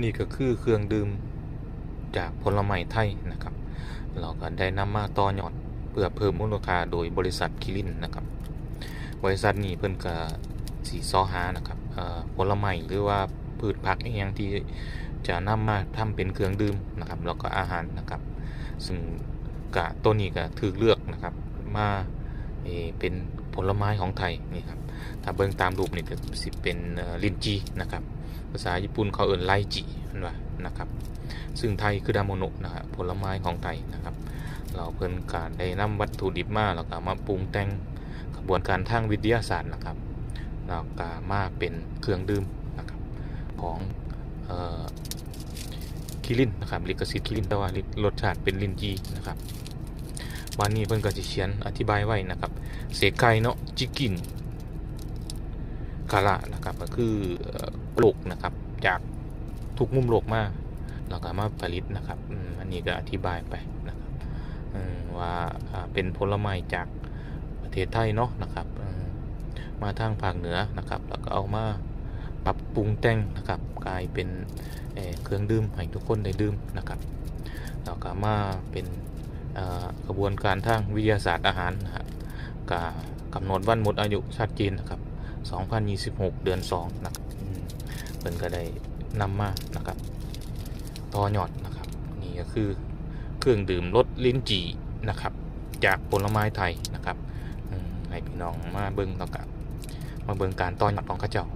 นี่ก็คือเครื่องดื่มจากผลไม้ไทยนะครับ เราก็ได้นำมาต่อยอดเพื่อเพิ่มมูลค่าโดยบริษัทคิรินนะครับ บริษัทนี้เพิ่นก็สีซอหานะครับผลไม้หรือว่าพืชผักอย่างที่จะนำมาทำเป็นเครื่องดื่มนะครับแล้วก็อาหารนะครับ ซึ่งกะตัวนี้ก็ถือเลือกนะครับมาเเป็นผลไม้ของไทยนี่ครับถ้าเบิ่งตามรูปนี่ก็สิเป็นลินจีนะครับ ภาษาญี่ปุ่นเขาเอิ้นไลจินั่นว่านะครับ ซึ่งไทยคือดาโมโนะนะครับผลไม้ของไทยนะครับ เราเพิ่นการได้นำวัตถุดิบมาแล้วก็มาปรุงแต่งกระบวนการทางวิทยาศาสตร์นะครับแล้วก็มาเป็นเครื่องดื่มนะครับของเอ่อคิรินนะครับลิขสิทธิ์คิรินแต่ว่ารสชาติเป็นลินจีนะครับวันนี้เพิ่นก็สิเขียนอธิบายไว้นะครับเสกไกเนาะจิกินคาระนะครับก็คือ โลกนะครับ จากทุกมุมโลกมาแล้วก็มาผลิตนะครับอันนี้ก็อธิบายไปนะครับว่าเป็นผลไม้จากประเทศไทยเนาะนะครับมาทางภาคเหนือนะครับ แล้วก็เอามาปรับปรุงแต่งนะครับ กลายเป็นเเครื่องดื่มให้ทุกคนได้ดื่มนะครับแล้วก็มาเป็นกระบวนการทางวิทยาศาสตร์อาหารนะครับก็กำหนดวันหมดอายุชัดเจนนะครับ 2026 เดือน 2 นะครับ เพิ่นก็ได้นำมานะครับต่อยอดนะครับ นี่ก็คือเครื่องดื่มรสลิ้นจี่นะครับ จากผลไม้ไทยนะครับให้พี่น้องมาเบิ้งแล้วกับมาเบิ้งการต่อยอดของข้าเจ้า